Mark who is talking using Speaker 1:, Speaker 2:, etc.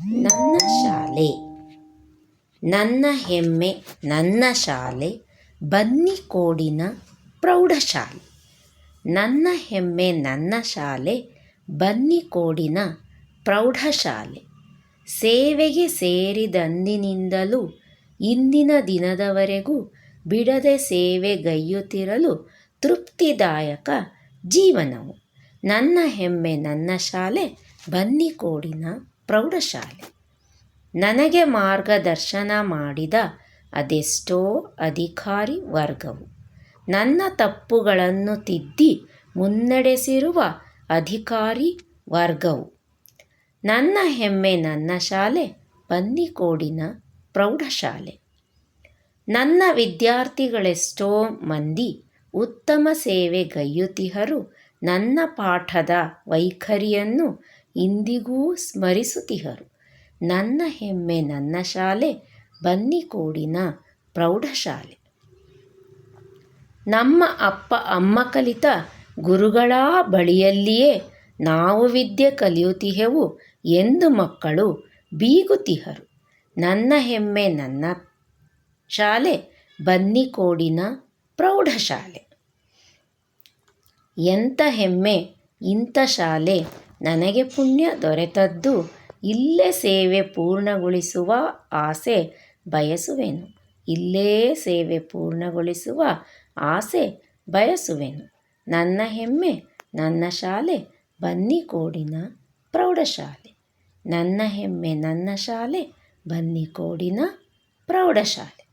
Speaker 1: ನನ್ನ ಶಾಲೆ, ನನ್ನ ಹೆಮ್ಮೆ, ನನ್ನ ಶಾಲೆ ಬನ್ನಿಕೋಡಿನ ಪ್ರೌಢಶಾಲೆ. ನನ್ನ ಹೆಮ್ಮೆ, ನನ್ನ ಶಾಲೆ ಬನ್ನಿಕೋಡಿನ ಪ್ರೌಢಶಾಲೆ. ಸೇವೆಗೆ ಸೇರಿದಂದಿನಿಂದಲೂ ಇಂದಿನ ದಿನದವರೆಗೂ ಬಿಡದೆ ಸೇವೆಗೈಯುತ್ತಿರಲು ತೃಪ್ತಿದಾಯಕ ಜೀವನವು. ನನ್ನ ಹೆಮ್ಮೆ, ನನ್ನ ಶಾಲೆ ಬನ್ನಿಕೋಡಿನ ಪ್ರೌಢಶಾಲೆ. ನನಗೆ ಮಾರ್ಗದರ್ಶನ ಮಾಡಿದ ಅದೆಷ್ಟೋ ಅಧಿಕಾರಿ ವರ್ಗವು ನನ್ನ ತಪ್ಪುಗಳನ್ನು ತಿದ್ದಿ ಮುನ್ನಡೆಸಿರುವ ಅಧಿಕಾರಿ ವರ್ಗವು ನನ್ನ ಹೆಮ್ಮೆ ನನ್ನ ಶಾಲೆ ಬನ್ನಿಕೋಡಿನ ಪ್ರೌಢಶಾಲೆ. ನನ್ನ ವಿದ್ಯಾರ್ಥಿಗಳೆಷ್ಟೋ ಮಂದಿ ಉತ್ತಮ ಸೇವೆಗೈಯುತಿಹರು ನನ್ನ ಪಾಠದ ವೈಖರಿಯನ್ನು ಇಂದಿಗೂ ಸ್ಮರಿಸುತ್ತಿಹರು. ನನ್ನ ಹೆಮ್ಮೆ ನನ್ನ ಶಾಲೆ, ಬನ್ನಿಕೋಡಿನ ಪ್ರೌಢಶಾಲೆ. ನಮ್ಮ ಅಪ್ಪ ಅಮ್ಮ ಕಲಿತ ಗುರುಗಳ ಬಳಿಯಲ್ಲಿಯೇ ನಾವು ವಿದ್ಯೆ ಕಲಿಯುತ್ತಿಹೆವು ಎಂದು ಮಕ್ಕಳು ಬೀಗುತಿಹರು ನನ್ನ ಹೆಮ್ಮೆ ನನ್ನ ಶಾಲೆ, ಬನ್ನಿಕೋಡಿನ ಪ್ರೌಢಶಾಲೆ. ಎಂಥ ಹೆಮ್ಮೆ ಇಂಥ ಶಾಲೆ ನನಗೆ ಪುಣ್ಯ ದೊರೆತದ್ದು ಇಲ್ಲೇ ಸೇವೆ ಪೂರ್ಣಗೊಳಿಸುವ ಆಸೆ ಬಯಸುವೆನು. ಇಲ್ಲೇ ಸೇವೆ ಪೂರ್ಣಗೊಳಿಸುವ ಆಸೆ ಬಯಸುವೆನು. ನನ್ನ ಹೆಮ್ಮೆ ನನ್ನ ಶಾಲೆ, ಬನ್ನಿಕೋಡಿನ ಪ್ರೌಢಶಾಲೆ. ನನ್ನ ಹೆಮ್ಮೆ ನನ್ನ ಶಾಲೆ, ಬನ್ನಿಕೋಡಿನ ಪ್ರೌಢಶಾಲೆ.